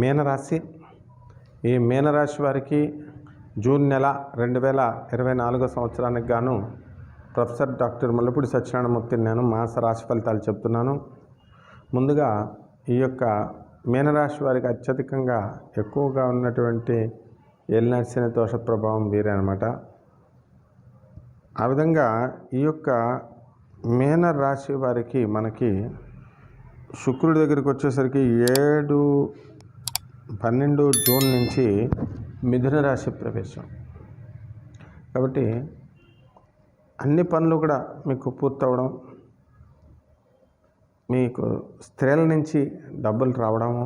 మీనరాశి. ఈ మీనరాశి వారికి జూన్ నెల రెండు వేల ఇరవై నాలుగో సంవత్సరానికి గాను ప్రొఫెసర్ డాక్టర్ ముల్లపూడి సత్యనారాయణమూర్తి నేను మాస రాశి ఫలితాలు చెప్తున్నాను. ముందుగా ఈ యొక్క మీనరాశి వారికి అత్యధికంగా ఎక్కువగా ఉన్నటువంటి ఎల్నర్సిన దోష ప్రభావం వీరే అనమాట ఆ విధంగా ఈ యొక్క మీన రాశి వారికి మనకి శుక్రుడి దగ్గరికి వచ్చేసరికి ఏడు పన్నెండు జూన్ నుంచి మిథున రాశి ప్రవేశం. కాబట్టి అన్ని పనులు కూడా మీకు పూర్తవడం మీకు స్త్రీల నుంచి డబ్బులు రావడము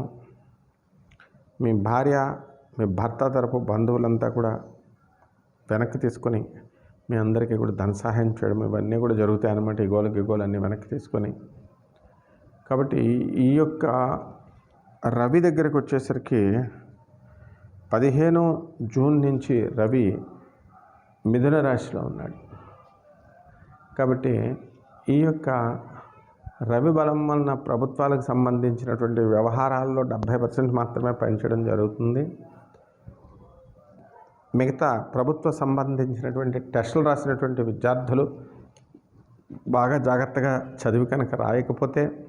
మీ భార్య మీ భర్త తరపు బంధువులంతా కూడా వెనక్కి తీసుకొని మీ అందరికీ కూడా ధన సహాయం చేయడం ఇవన్నీ కూడా జరుగుతాయి అన్నమాట. ఈ గోలు గిగోలు అన్నీ వెనక్కి తీసుకొని. కాబట్టి ఈ యొక్క రవి దగ్గరకు వచ్చేసరికి పదిహేను జూన్ నుంచి రవి మిథున రాశిలో ఉన్నాడు. కాబట్టి ఈ యొక్క రవి బలం వలన ప్రభుత్వాలకు సంబంధించినటువంటి వ్యవహారాల్లో డెబ్భై పర్సెంట్ మాత్రమే పనిచేయడం జరుగుతుంది. మిగతా ప్రభుత్వ సంబంధించినటువంటి టెస్టులు రాసినటువంటి విద్యార్థులు బాగా జాగ్రత్తగా చదివి కనుక రాయకపోతే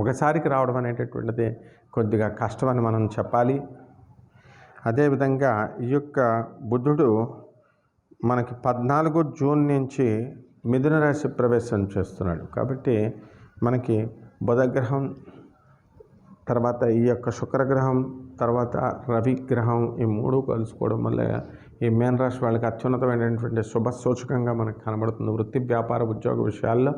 ఒకసారికి రావడం అనేటటువంటిది కొద్దిగా కష్టమని మనం చెప్పాలి. అదేవిధంగా ఈ యొక్క బుద్ధుడు మనకి పద్నాలుగు జూన్ నుంచి మిథున రాశి ప్రవేశం చేస్తున్నాడు. కాబట్టి మనకి బుధగ్రహం తర్వాత ఈ యొక్క శుక్రగ్రహం తర్వాత రవి గ్రహం ఈ మూడు కలుసుకోవడం వల్ల ఈ మేన రాశి వాళ్ళకి అత్యున్నతమైనటువంటి శుభ సూచకంగా మనకు కనబడుతుంది. వృత్తి వ్యాపార ఉద్యోగ విషయాల్లో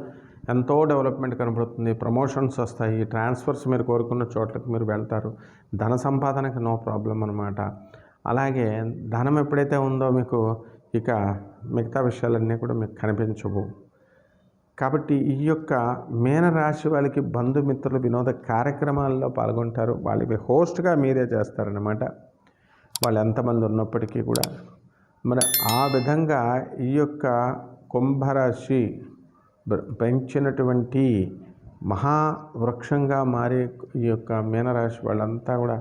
ఎంతో డెవలప్మెంట్ కనబడుతుంది. ప్రమోషన్స్ వస్తాయి. ట్రాన్స్ఫర్స్ మీరు కోరుకున్న చోట్లకు మీరు వెళ్తారు. ధన సంపాదనకి నో ప్రాబ్లం అనమాట అలాగే ధనం ఎప్పుడైతే ఉందో మీకు ఇక మిగతా విషయాలన్నీ కూడా మీకు కనిపించవు. కాబట్టి ఈ యొక్క మీనరాశి వాళ్ళకి బంధుమిత్రులు వినోద కార్యక్రమాల్లో పాల్గొంటారు. వాళ్ళకి హోస్ట్గా మీరే చేస్తారనమాట వాళ్ళు ఎంతమంది ఉన్నప్పటికీ కూడా మరి ఆ విధంగా ఈ యొక్క కుంభరాశి పెంచినటువంటి మహావృక్షంగా మారే ఈ యొక్క మీనరాశి వాళ్ళంతా కూడా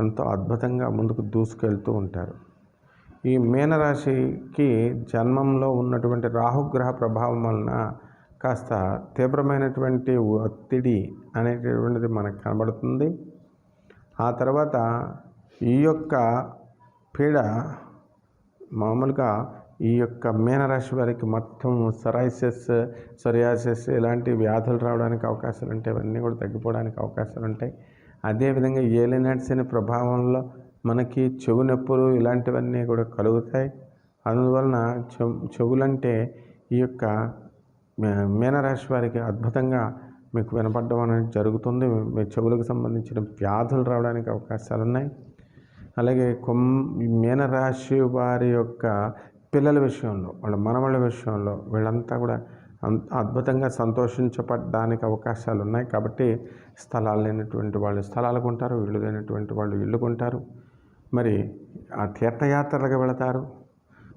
ఎంతో అద్భుతంగా ముందుకు దూసుకెళ్తూ ఉంటారు. ఈ మీనరాశికి జన్మంలో ఉన్నటువంటి రాహుగ్రహ ప్రభావం వలన కాస్త తీవ్రమైనటువంటి ఒత్తిడి అనేటటువంటిది మనకు కనబడుతుంది. ఆ తర్వాత ఈ యొక్క పీడ మామూలుగా ఈ యొక్క మీనరాశి వారికి మొత్తం సరైసెస్ సొరియాసిస్ ఇలాంటి వ్యాధులు రావడానికి అవకాశాలు ఉంటాయి. ఇవన్నీ కూడా తగ్గిపోవడానికి అవకాశాలు ఉంటాయి. అదేవిధంగా ఏలినట్సిన అనే ప్రభావంలో మనకి చెవు నొప్పులు ఇలాంటివన్నీ కూడా కలుగుతాయి. అందువలన చెవు చెవులంటే ఈ యొక్క మీనరాశి వారికి అద్భుతంగా మీకు వినపడడం అనేది జరుగుతుంది. మీ చెవులకు సంబంధించిన వ్యాధులు రావడానికి అవకాశాలు ఉన్నాయి అలాగే కొమ్ మీనరాశి వారి యొక్క పిల్లల విషయంలో వాళ్ళ మనవళ్ళ విషయంలో వీళ్ళంతా కూడా అంత అద్భుతంగా సంతోషించబడడానికి అవకాశాలు ఉన్నాయి. కాబట్టి స్థలాలు లేనటువంటి వాళ్ళు స్థలాలు కొంటారు ఇళ్ళు లేనటువంటి వాళ్ళు ఇళ్ళు కొంటారు మరి ఆ తీర్థయాత్రలకు వెళతారు.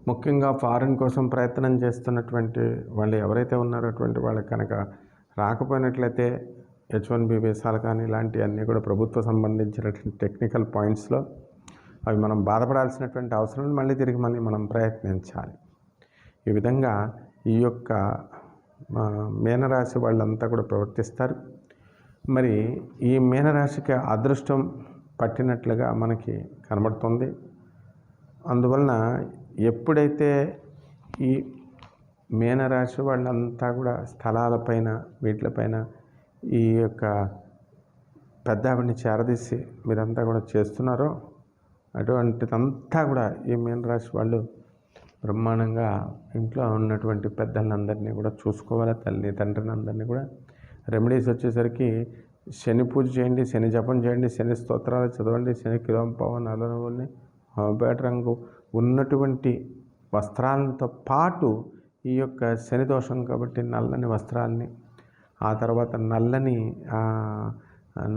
ముఖ్యంగా ఫారిన్ కోసం ప్రయత్నం చేస్తున్నటువంటి వాళ్ళు ఎవరైతే ఉన్నారో అటువంటి వాళ్ళకి కనుక రాకపోయినట్లయితే హెచ్ వన్ బి వీసాలు కానీ ఇలాంటివన్నీ కూడా ప్రభుత్వ సంబంధించినటువంటి టెక్నికల్ పాయింట్స్లో అవి మనం బాధపడాల్సినటువంటి అవసరం మళ్ళీ తిరిగి మళ్ళీ మనం ప్రయత్నించాలి. ఈ విధంగా ఈ యొక్క మీనరాశి వాళ్ళంతా కూడా ప్రవర్తిస్తారు. మరి ఈ మీనరాశికి అదృష్టం పట్టినట్లుగా మనకి కనబడుతుంది. అందువలన ఎప్పుడైతే ఈ మీనరాశి వాళ్ళంతా కూడా స్థలాలపైన వీటిపైన ఈ యొక్క పెద్ద ఆవిడని చేరదీసి మీరంతా కూడా చేస్తున్నారో అటువంటిదంతా కూడా ఈ మీనరాశి వాళ్ళు బ్రహ్మాండంగా ఇంట్లో ఉన్నటువంటి పెద్దలందరినీ కూడా చూసుకోవాలి తల్లి తండ్రిని అందరినీ కూడా. రెమెడీస్ వచ్చేసరికి శని పూజ చేయండి శని జపం చేయండి శని స్తోత్రాలు చదవండి శని కిలోంపావ నల్లనవుల్ని హోంపేట రంగు ఉన్నటువంటి వస్త్రాలతో పాటు ఈ యొక్క శని దోషం కాబట్టి నల్లని వస్త్రాలని ఆ తర్వాత నల్లని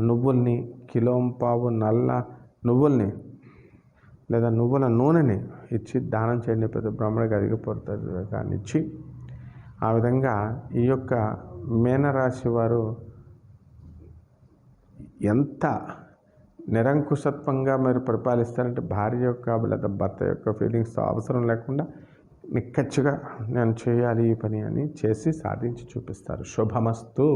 నువ్వుల్ని నువ్వుల్ని కిలోంపావు నల్ల నువ్వుల్ని లేదా నువ్వుల నూనెని ఇచ్చి దానం చేయండి ప్రతి బ్రాహ్మణికి అధికపడుతుంది కానీ ఇచ్చి ఆ విధంగా ఈ యొక్క మీనరాశి వారు ఎంత నిరంకుశత్వంగా మీరు పరిపాలిస్తారంటే భార్య యొక్క లేదా భర్త యొక్క ఫీలింగ్స్తో అవసరం లేకుండా నిక్కచ్చిగా నేను చేయాలి ఈ పని అని చేసి సాధించి చూపిస్తారు. శుభమస్తు.